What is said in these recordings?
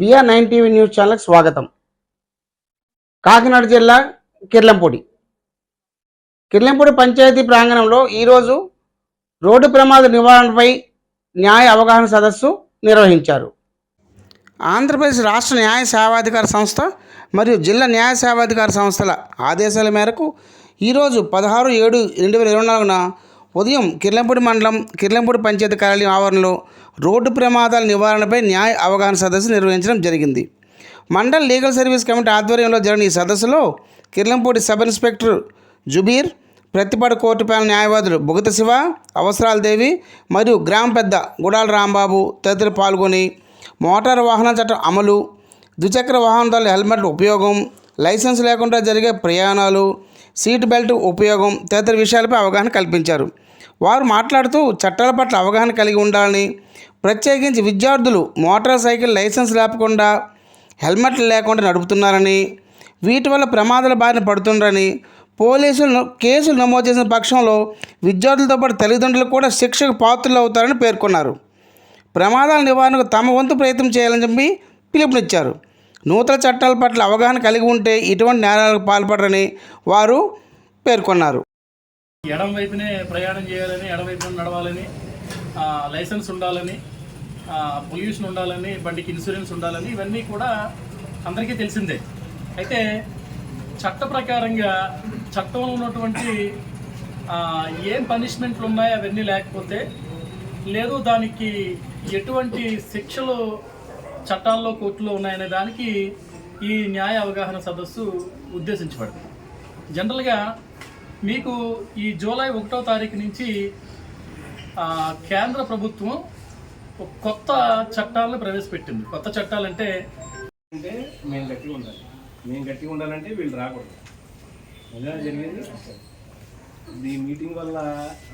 BR nine TV news ఛానల్కి స్వాగతం. కాకినాడ జిల్లా కిర్లంపూడి. కిర్లంపూడి పంచాయతీ ప్రాంగణంలో ఈరోజు రోడ్డు ప్రమాద నివారణపై న్యాయ అవగాహన సదస్సు నిర్వహించారు. ఆంధ్రప్రదేశ్ రాష్ట్ర న్యాయ సేవాధికార సంస్థ మరియు జిల్లా న్యాయ సేవాధికార సంస్థల ఆదేశాల మేరకు ఈరోజు పదహారు ఏడు రెండు వేల ఇరవై నాలుగున ఉదయం కిర్లంపూడి మండలం కిర్లంపూడి పంచాయతీ కార్యాలయం ఆవరణలో రోడ్డు ప్రమాదాల నివారణపై న్యాయ అవగాహన సదస్సు నిర్వహించడం జరిగింది. మండల్ లీగల్ సర్వీస్ కమిటీ ఆధ్వర్యంలో జరిగిన ఈ సదస్సులో Kirlampudi sub inspector Zubeer Prathipadu court panel న్యాయవాదులు బుగత శివ అవసరాల దేవి మరియు గ్రామ పెద్ద గుడాల రాంబాబు తదితరులు పాల్గొని మోటారు వాహన చట్టం అమలు ద్విచక్ర వాహనదారుల హెల్మెట్ ఉపయోగం లైసెన్స్ లేకుండా జరిగే ప్రయాణాలు సీట్ బెల్ట్ ఉపయోగం తదితర విషయాలపై అవగాహన కల్పించారు. వారు మాట్లాడుతూ చట్టాల పట్ల అవగాహన కలిగి ఉండాలని ప్రత్యేకించి విద్యార్థులు మోటార్ సైకిల్ లైసెన్స్ లేకుండా హెల్మెట్లు లేకుండా నడుపుతున్నారని వీటి వల్ల ప్రమాదాల బారిన పడుతుండరని పోలీసులు కేసులు నమోదు చేసిన పక్షంలో విద్యార్థులతో పాటు తల్లిదండ్రులు కూడా శిక్షకు పాత్రలు అవుతారని పేర్కొన్నారు. ప్రమాదాల నివారణకు తమ వంతు ప్రయత్నం చేయాలని చెప్పి పిలుపునిచ్చారు. నూతన చట్టాల పట్ల అవగాహన కలిగి ఉంటే ఇటువంటి నేరాలకు పాల్పడరని వారు పేర్కొన్నారు. ఎడం వైపునే ప్రయాణం చేయాలని ఎడవైపున నడవాలని లైసెన్స్ ఉండాలని పొల్యూషన్ ఉండాలని బండికి ఇన్సూరెన్స్ ఉండాలని ఇవన్నీ కూడా అందరికీ తెలిసిందే. అయితే చట్ట ప్రకారంగా చట్టంలో ఉన్నటువంటి ఏం పనిష్మెంట్లు ఉన్నాయో అవన్నీ లేకపోతే లేదు దానికి ఎటువంటి శిక్షలు చట్టాల్లో కోర్టులో ఉన్నాయనే దానికి ఈ న్యాయ అవగాహన సదస్సు ఉద్దేశించబడింది. జనరల్గా మీకు ఈ జూలై ఒకటో తారీఖు నుంచి కేంద్ర ప్రభుత్వం ఒక కొత్త చట్టాలను ప్రవేశపెట్టింది. కొత్త చట్టాలంటే అంటే మేము గట్టిగా ఉండాలి. మేము గట్టిగా ఉండాలంటే వీళ్ళు రాకూడదు. ఎలా జరిగింది? ఈ మీటింగ్ వల్ల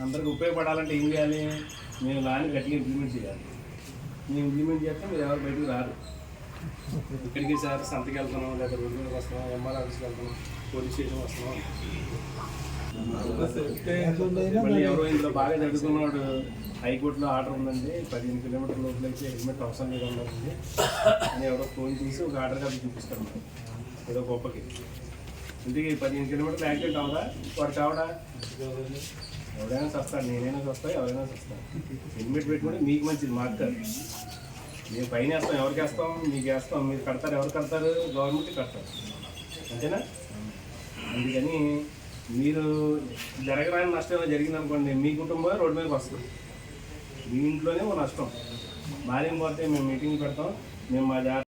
అందరికి ఉపయోగపడాలంటే ఏం చేయాలి? మేము లాని గట్టిగా ఇంప్లిమెంట్ చేయాలి. మేము ఇంప్లిమెంట్ చేస్తే మీరు ఎవరు బయటకు రారు. ఇక్కడికి సార్? సంతకి వెళ్తున్నాం లేదా రోడ్డు మీదకి వస్తున్నాం ఎంఆర్ ఆఫీస్కి వెళ్తున్నాం పోలీస్ స్టేషన్ వస్తున్నాం మళ్ళీ ఎవరో ఇందులో బాగా చదువుకున్నాడు హైకోర్టులో ఆర్డర్ ఉందండి. పదిహేను కిలోమీటర్ల లోపల అయితే హెల్మెట్ అవసరం లేదు అన్నది అని ఎవరో ఫోన్ తీసి ఒక ఆర్డర్ కాపీ చూపిస్తాను. ఏదో గొప్పకి. ఇంటికి పదిహేను కిలోమీటర్లు యాక్సిడెంట్ అవదా వాడు కావడా? ఎవరైనా వస్తాడు నేనైనా వస్తా ఎవరైనా చస్తాను హెల్మెట్ పెట్టుకుంటే మీకు మంచిది మాకు కాదు. మేము పైన వేస్తాం ఎవరికి వేస్తాం మీకు వేస్తాం మీరు కడతారు ఎవరు కడతారు గవర్నమెంట్ కడతారు. అంతేనా? అందుకని మీరు జరగరాని నష్టం ఏమైనా జరిగింది అనుకోండి మీ కుటుంబం రోడ్డు మీదకి వస్తుంది. మీ ఇంట్లోనే ఓ నష్టం. మారేం పోతే మేము మీటింగ్ పెడతాం మేము మా జాగ్రత్త